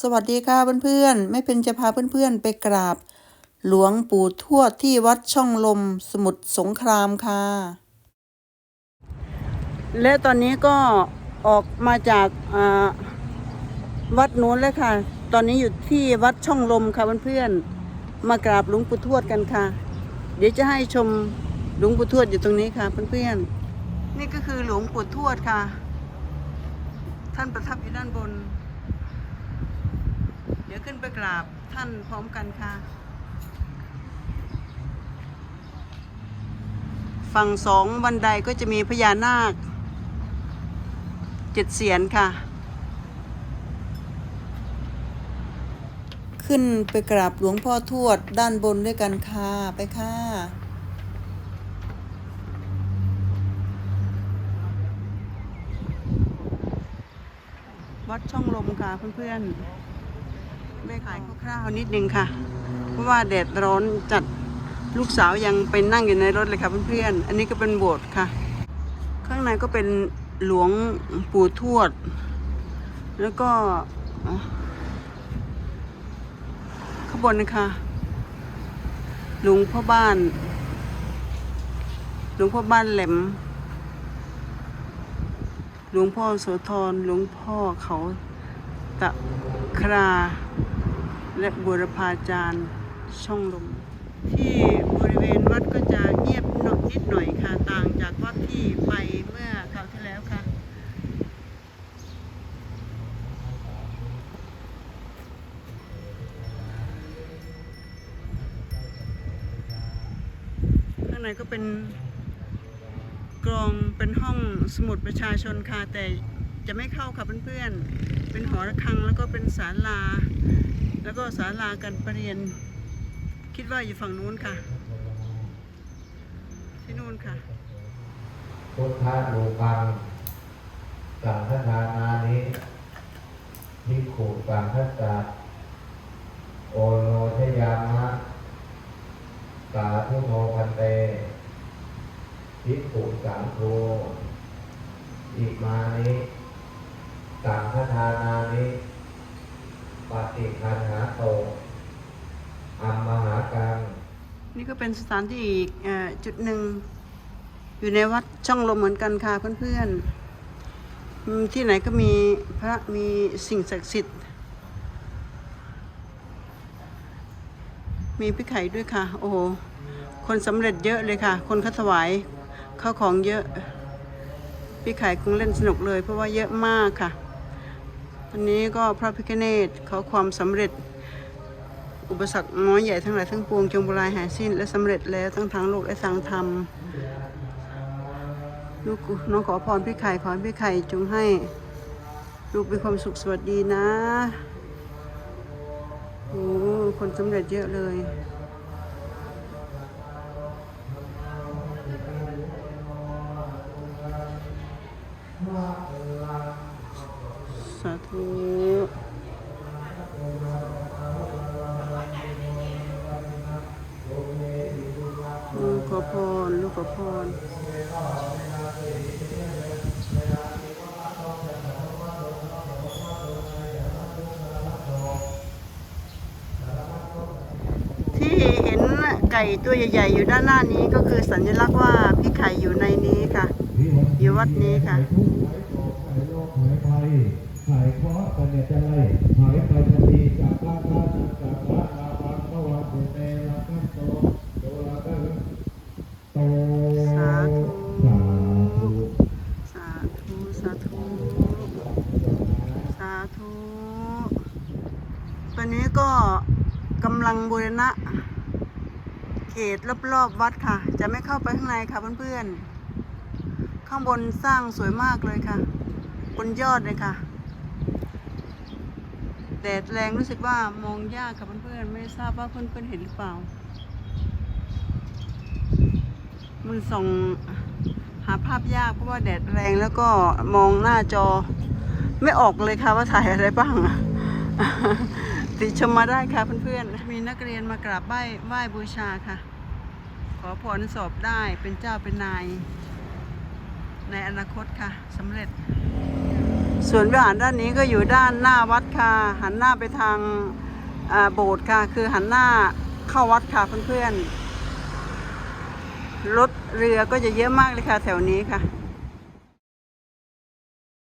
สวัสดีค่ะเพื่อนๆแม่เพนจะพาเพื่อนๆไปกราบ หลวงปู่ทวดที่วัดช่องลมสมุทรสงครามค่ะ และตอนนี้ก็ออกมาจากอ่าวัดนู้นเลยค่ะ ตอนนี้อยู่ที่วัดช่องลมค่ะเพื่อนๆมากราบหลวงปู่ทวดกันค่ะ เดี๋ยวจะให้ชมหลวงปู่ทวดอยู่ตรงนี้ค่ะเพื่อนๆนี่ก็คือหลวงปู่ทวดค่ะ ท่านประทับอยู่ด้านบนเดี๋ยวขึ้นไปกราบท่านพร้อมกันค่ะ ฝั่งสองบันไดก็จะมีพญานาคเจ็ดเสียนค่ะ ขึ้นไปกราบหลวงพ่อทวดด้านบนด้วยกันค่ะ ไปค่ะวัดช่องลมค่ะเพื่อนๆ ไม่ขายคร่าวๆนิดนึงค่ะ เพราะว่าแดดร้อนจัดลูกสาวยังไปนั่งอยู่ในรถเลยค่ะเพื่อนๆ อันนี้ก็เป็นโบสถ์ค่ะ ข้างในก็เป็นหลวงปู่ทวด แล้วก็ข้างบนนะคะหลวงพ่อบ้าน หลวงพ่อบ้านแหลม หลวงพ่อโสธร หลวงพ่อเขาตะครา และบุรพาจารย์ช่องลม ที่บริเวณวัดก็จะเงียบนอยนิดหน่อยค่ะต่างจากวัดที่ไปเมื่อคราวที่แล้วค่ะข้างในก็เป็นกรองเป็นห้องสมุดประชาชนค่ะแต่ จะไม่เข้าค่ะเพื่อนๆ เป็นหอระฆังแล้วก็เป็นศาลา แล้วก็ศาลาการประเรียน คิดว่าอยู่ฝั่งนู้นค่ะ ที่นู่นค่ะ พุทธาลูปังสังฆทานานิภิกขุสังฆจัตโอโนชยามะสาธุโมพันเตภิกขุสังโฆอิมานิ สังฆทานานิปฏิคันหาโตอัมมหากังนี่ก็เป็นสถานที่อีกเอ่อจุดหนึ่งอยู่ในวัดช่องลมเหมือนกันค่ะเพื่อนๆ ที่ไหนก็มีพระมีสิ่งศักดิ์สิทธิ์ มีพี่ไข่ด้วยค่ะ โอ้โห คนสำเร็จเยอะเลยค่ะ คนเขาถวายข้าวของเยอะ พี่ไข่คงเล่นสนุกเลยเพราะว่าเยอะมากค่ะ อันนี้ก็พระพิฆเนศขอความสำเร็จ อุปสรรคน้อยใหญ่ทั้งหลายทั้งปวงจงบรายหายสิ้น และสำเร็จแล้วทั้งทางโลกและทางธรรมลูกน้องขอพรพี่ไข่ขอพี่ไข่จงให้ลูกมีความสุขสวัสดีนะโอ้คนสำเร็จเยอะเลย สาธุลูกขอพรลูกขอพรที่เห็นไก่ตัวใหญ่ๆ อยู่ด้านหน้านี้ก็คือสัญลักษณ์ว่าพี่ไข่อยู่ในนี้ค่ะ อยู่วัดนี้ค่ะ หายคหายภัยหายเคราะห์กันเนี่ยจะไรหายไปทันทีจากลาภาจากลาภาพังพระวาสุเตละคันโตโตละกันโตสาธุสาธุสาธุสาธุสาธุตอนนี้ก็กำลังบูรณะเขตรอบๆวัดค่ะ จะไม่เข้าไปข้างในค่ะเพื่อนๆ ข้างบนสร้างสวยมากเลยค่ะ บนยอดเลยค่ะ แดดแรงรู้สึกว่ามองยากค่ะเพื่อนๆไม่ทราบว่าเพื่อนๆเห็นหรือเปล่า มันส่องหาภาพยากเพราะว่าแดดแรงแล้วก็มองหน้าจอ ไม่ออกเลยค่ะว่าถ่ายอะไรบ้างติชมมาได้ค่ะเพื่อนๆมีนักเรียนมากราบไหว้ไหว้บูชาค่ะ ขอพรสอบได้เป็นเจ้าเป็นนาย ในอนาคตค่ะสำเร็จ ส่วนวิหารด้านนี้ก็อยู่ด้านหน้าวัดค่ะ หันหน้าไปทางโบสถ์ค่ะ คือหันหน้าเข้าวัดค่ะเพื่อนๆรถเรือก็จะเยอะมากเลยค่ะแถวนี้ค่ะ